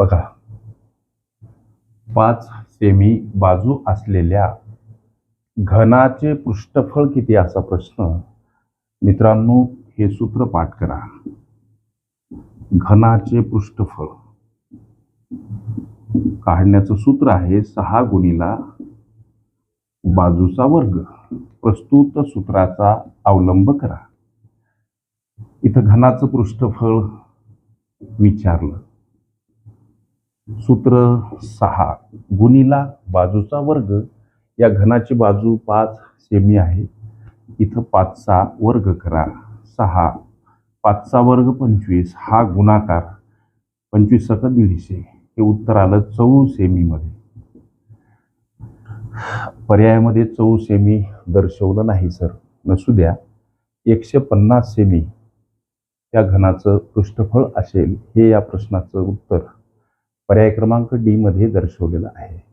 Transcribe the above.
बघा. पाच सेमी बाजू असलेल्या घनाचे पृष्ठफळ किती असा प्रश्न? मित्रांनो हे सूत्र पाठ करा. घनाचे पृष्ठफळ. काढण्याचं सूत्र आहे सहा गुणीला बाजूचा वर्ग. प्रस्तुत सूत्राचा अवलंब करा. इथं घनाचं पृष्ठफळ विचारलं. सूत्र सहा. गुणीला बाजूचा वर्ग. या घनाची बाजू पाच सेमी आहे. इथं पाचचा वर्ग करा. सहा. पाचचा वर्ग पंचवीस. हा गुणाकार पंचवीस सक दीडशे. हे उत्तर आलं चौ सेमीमध्ये. पर्यायामध्ये चौ सेमी दर्शवलं नाही सर. नसू द्या. एकशे पन्नास सेमी या घनाचं पृष्ठफळ असेल हे या प्रश्नाचं उत्तर. पर्याय क्रमांक डी मध्ये दर्शवलेला आहे.